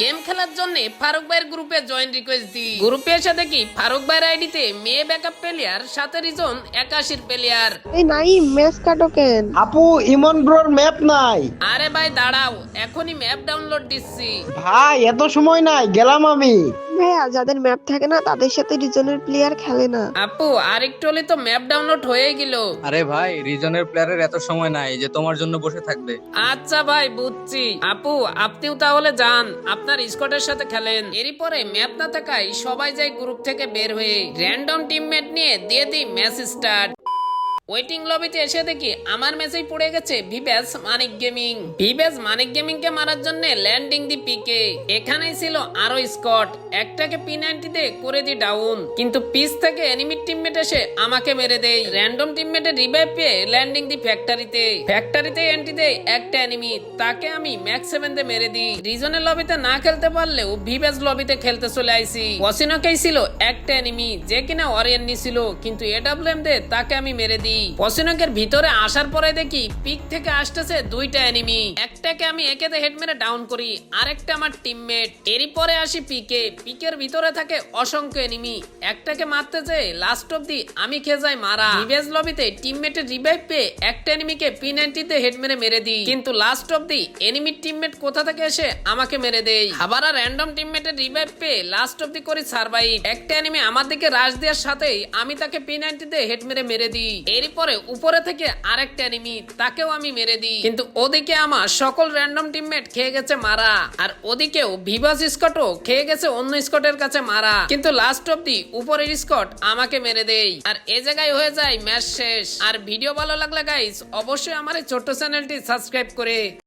Game খেলার জন্য ফারুক ভাইয়ের গ্রুপে জয়েন রিকোয়েস্ট দি গ্রুপে এসে দেখি ফারুক ভাইয়ের আইডিতে মেয়ে ব্যাকআপ প্লেয়ার সাথে রিজন একাশির প্লেয়ার এই নাই ম্যাচ কাটো কেন? আপু ইমন ব্রোর ম্যাপ নাই। আরে ভাই দাঁড়াও এখনই ম্যাপ ডাউনলোড দিচ্ছি। ভাই এত সময় নাই গেলাম আমি। ভাইয়া যাদের ম্যাপ থাকে না তাদের সাথে রিজনের প্লেয়ার খেলে না। আপু আরেকটু হলে তো ম্যাপ ডাউনলোড হয়ে গেল। আরে ভাই রিজনের প্লেয়ারের এত সময় নাই যে তোমার জন্য বসে থাকবে। আচ্ছা ভাই বুঝছি। আপু আপনিও তাহলে যান। আপনার স্কোয়াডের সাথে খেলেন। এরই পরে ম্যাপ না থাকায় সবাই যায় গ্রুপ থেকে বের হয়ে। র্যান্ডম টিমমেট নিয়ে দিয়ে দিই ম্যাচ স্টার্ট ওয়েটিং লবিতে এসে দেখি আমার মেসেজ পড়ে গেছে ভিভ্যাস মানিক গেমিং ভিভ্যাস মানিক গেমিং কে মারার জন্য ল্যান্ডিং দি পিকে এখানেই ছিল আরও স্কট। একটাকে পি নাইনটিতে করে দি ডাউন কিন্তু পিস থেকে এনিমি টিমমেট এসে আমাকে মেরে দেয়। র্যান্ডম টিমমেটের রিভাইভ পেয়ে ল্যান্ডিং দি ফ্যাক্টরিতে ফ্যাক্টরিতে এন্ট্রি দেয় একটা এনিমি তাকে আমি ম্যাক্স সেভেন দিয়ে মেরে দিই। রিজনের লবিতে না খেলতে পারলেও ভিভ্যাস লবিতে খেলতে চলে আইছি ওয়াসিনোকেই ছিল একটা এনিমি যে কিনা অরিয়ান ছিল কিন্তু এডাব্লিউএম দে তাকে আমি মেরে দিই। পসিনকের ভিতরে আসার পরে দেখি পিক থেকে আসতেছে দুইটা এনিমি একটাকে আমি একেতে হেড মেরে ডাউন করি, আরেকটা আমার টিমমেট এরই পরে আসি পিকে। পিকের ভিতরে থাকে অসংখ্য এনিমি একটাকে মারতে যেয়ে লাস্ট অব্দি আমি খেয়ে যাই মারা। রিভেজ লবিতে টিমমেটের রিভাইভ পেয়ে একটা এনিমিকে পি নাইনটিতে হেড মেরে মেরে দিই। কিন্তু লাস্ট অব্দি এনিমির টিমমেট কোথা থেকে এসে আমাকে মেরে দেয়? আবার আর র্যান্ডম টিমমেটের রিভাইভ পেয়ে লাস্ট অব্দি করি সার্ভাইভ একটা এনিমি আমার দিকে রাশ দেওয়ার সাথেই আমি তাকে পি নাইনটিতে হেড মেরে মেরে দিই। এরই পরে উপরে থেকে আরেকটা এনিমি তাকেও আমি মেরে দিই। কিন্তু ওদিকে আমার সকল র্যান্ডম টিমমেট খেয়ে গেছে মারা। আর ওদিকেও ভিভাস স্কটও খেয়ে গেছে অন্য স্কটের কাছে মারা। কিন্তু লাস্ট অব্দি উপরের স্কট আমাকে মেরে দেই। আর এ জায়গায় হয়ে যায় ম্যাচ শেষ। আর ভিডিও ভালো লাগলে গাইস অবশ্যই আমার এই ছোট্ট চ্যানেলটি সাবস্ক্রাইব করে।